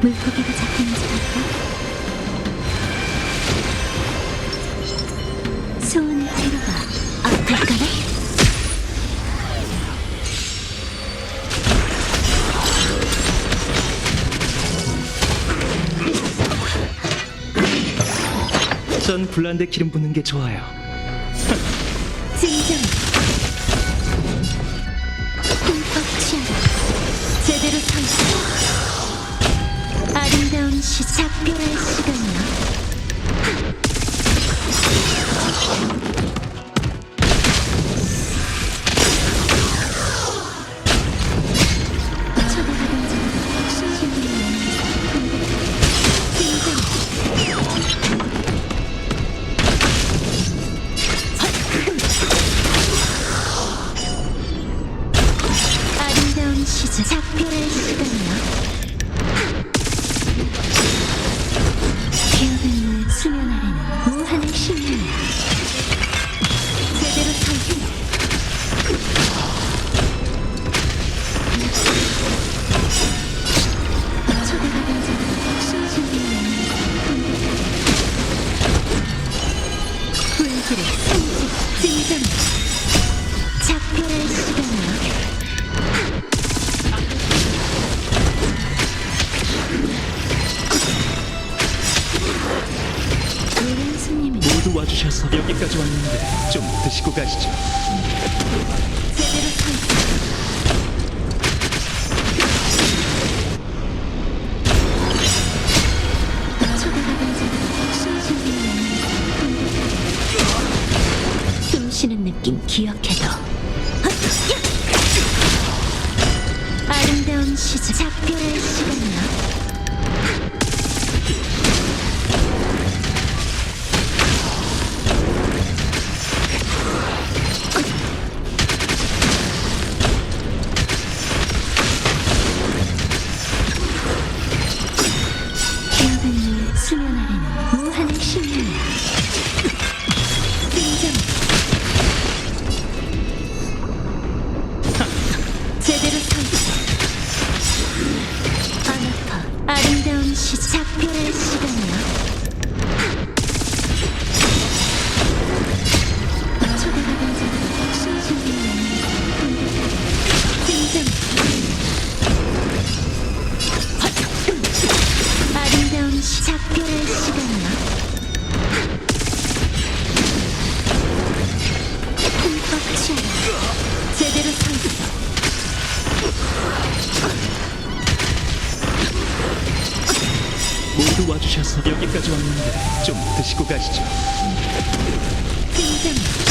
물고기가 잡히는지 볼까? 소원을 들어봐. 아플까나? 전 불난데 기름 붓는 게 좋아요. 진정. 다운 시 작별할 시간이야. 초대받은 자가 진정. 아름다운 시절 작별할 시간 아래 모두 와주셔서 여기까지 왔는데 좀 드시고 가시죠. 제대로 서 있어. 초대받은 자가 신신들이 숨 쉬는 느낌 기억해둬. 아름다운 시절 작별할 시간 무한의 신명이야. 진정. 제대로. 안 아파. 아름다운 시 작별할 시간이야. 서 있어. 모두 와주셔서 여기까지 왔는데 좀 드시고 가시죠. 진정.